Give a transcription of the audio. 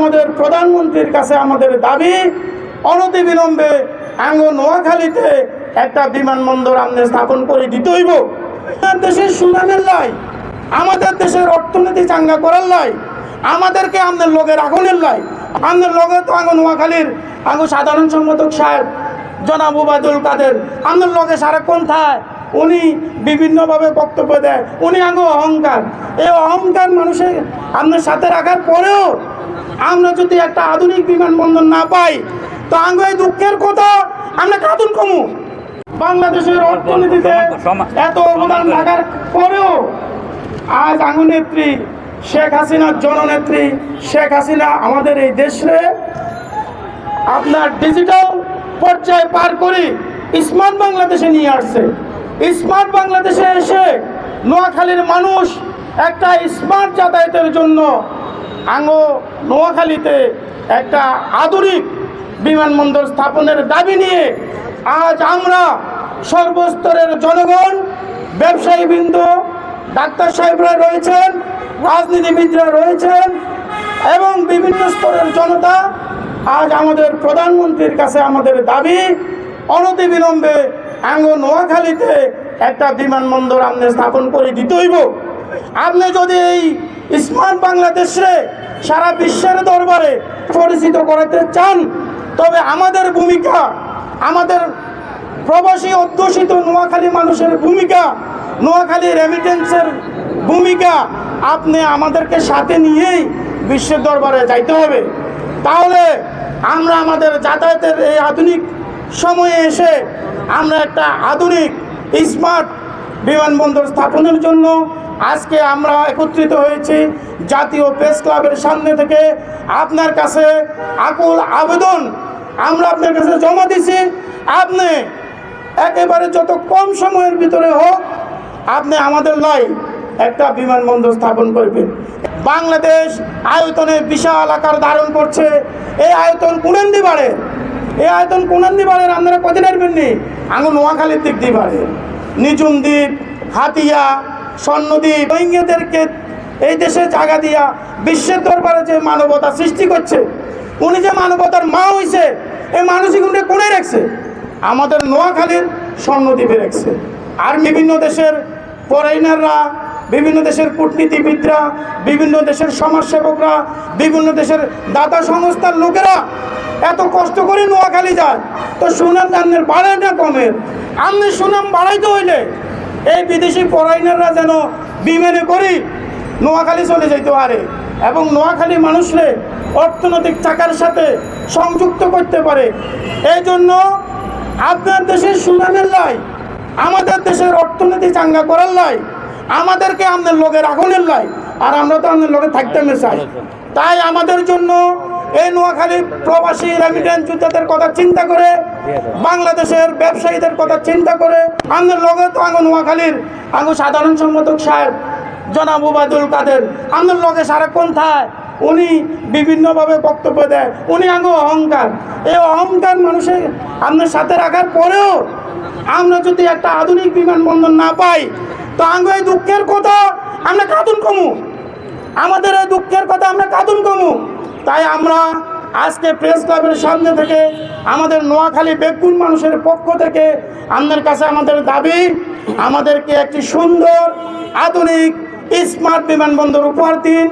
আমাদের প্রধানমন্ত্রীর কাছে আমাদের দাবি, অনতিবিলম্বে আঙ্গ নোয়াখালীতে একটা বিমানবন্দর আমাদের স্থাপন করে দিতে হইব। দেশের সুনামের লাই, আমাদের দেশের অর্থনীতি চাঙ্গা করার লাই, আমাদেরকে আমাদের লোকের আগুনের লাই। আমাদের লোকে তো আঙ্গ নোয়াখালীর আঙ্গ সাধারণ সম্পাদক সাহেব জনাব ওবায়দুল কাদের আমাদের লোকে সারাক্ষণ থায়, উনি বিভিন্নভাবে বক্তব্য দেয়, উনি আঙ্গ অহংকার। এই অহংকার মানুষের আপনার সাথে রাখার পরেও আমরা যদি একটা আধুনিক বিমানবন্দর না পাই, তো আঙ্গ এই দুঃখের কথা আমরা কাতুন কমু। বাংলাদেশের অর্থনীতিতে এত অবদান থাকার পরেও আজ আঙ্গু নেত্রী শেখ হাসিনার জননেত্রী শেখ হাসিনা আমাদের এই দেশে আপনার ডিজিটাল পর্যায়ে পার করে স্মার্ট বাংলাদেশে নিয়ে আসছে। স্মার্ট বাংলাদেশে এসে নোয়াখালীর মানুষ একটা স্মার্ট যাতায়াতের জন্য আঙ্গো নোয়াখালীতে একটা আধুনিক বিমানবন্দর স্থাপনের দাবি নিয়ে আজ আমরা সর্বস্তরের জনগণ ব্যবসায়ীবৃন্দ ডাক্তার সাহেবরা রয়েছেন, রাজনীতিবিদরা রয়েছেন এবং বিভিন্ন স্তরের জনতা আজ আমাদের প্রধানমন্ত্রীর কাছে আমাদের দাবি, অনতিবিলম্বে আঙ্গ নোয়াখালীতে একটা বিমানবন্দর আপনি স্থাপন করে দিতে হইব আপনি যদি এই স্মার্ট বাংলাদেশে সারা বিশ্বের দরবারে পরিচিত করাতে চান, তবে আমাদের ভূমিকা, আমাদের প্রবাসী অধ্যুষিত নোয়াখালী মানুষের ভূমিকা, নোয়াখালী রেমিটেন্সের ভূমিকা আপনি আমাদেরকে সাথে নিয়েই বিশ্বের দরবারে যাইতে হবে। তাহলে আমরা আমাদের যাতায়াতের এই আধুনিক সময়ে এসে আমরা একটা আধুনিক স্মার্ট বিমানবন্দর স্থাপনের জন্য আজকে আমরা একত্রিত হয়েছি জাতীয় প্রেস ক্লাবের সামনে থেকে। আপনার কাছে আকুল আবেদন আমরা আপনার কাছে জমা দিছি। আপনি একেবারে যত কম সময়ের ভিতরে হোক, আপনি আমাদের লাই একটা বিমানবন্দর স্থাপন করবেন। বাংলাদেশ আয়তনে বিশাল আকার ধারণ করছে। এই আয়তন কুনান্দি বাড়ে এই আয়তন কুনান্দি বাড়ের আপনারা কদিন আসবেননি আঙুল নোয়াখালীর দিক দিয়ে বাড়ে। নিজুম দ্বীপ হাতিয়া, স্বর্ণদ্বীপ রোহিঙ্গাদেরকে এই দেশে জায়গা দিয়া বিশ্বের দরবারে যে মানবতা সৃষ্টি করছে, উনি যে মানবতার মা হয়েছে এই মানসিক কোনে রাখছে? আমাদের নোয়াখালীর স্বর্ণদ্বীপে রাখছে। আর বিভিন্ন দেশের ফরেনাররা বিভিন্ন দেশের কূটনীতিবিদরা, বিভিন্ন দেশের সমাজসেবকরা, বিভিন্ন দেশের দাতা সংস্থার লোকেরা এত কষ্ট করে নোয়াখালী যায়। তো সুনাম আপনার বাড়ে না কমের? আপনি সুনাম বাড়াইতে হইলে এই বিদেশি ফরেনাররা যেন বিমানে করি নোয়াখালী চলে যেতে পারে এবং নোয়াখালী মানুষরে অর্থনৈতিক চাকার সাথে সংযুক্ত করতে পারে। এই জন্য আপনার দেশের সুনামের লাই, আমাদের দেশের অর্থনীতি চাঙ্গা করার লাই আমাদেরকে আমাদের লোকের আগুনের লাই আর আমরা তো আমাদের লোকে থাকতে চাই। তাই আমাদের জন্য এই নোয়াখালী প্রবাসী রেমিটেন্স যোদ্ধাদের কথা চিন্তা করে, বাংলাদেশের ব্যবসায়ীদের কথা চিন্তা করে, আমাদের লোকে তো আঙ্গ নোয়াখালীর আঙ্গ সাধারণ সম্পাদক সাহেব জনাব ওবায়দুল কাদের, আমাদের লোকে সারাক্ষণ থায় উনি বিভিন্নভাবে বক্তব্য দেয়, উনি আঙ্গ অহংকার। এই অহংকার মানুষের আপনার সাথে রাখার পরেও আমরা যদি একটা আধুনিক বিমানবন্দর না পাই তো আঙ্গ ওই দুঃখের কথা আমরা কাঁদুন কমু। আমাদের ওই দুঃখের কথা আমরা কাঁদুন কমু। তাই আমরা আজকে প্রেস ক্লাবের সামনে থেকে আমাদের নোয়াখালী বেগুন মানুষের পক্ষ থেকে আমাদের কাছে আমাদের দাবি, আমাদেরকে একটি সুন্দর, আধুনিক স্মার্ট বিমানবন্দর উপহার দিন।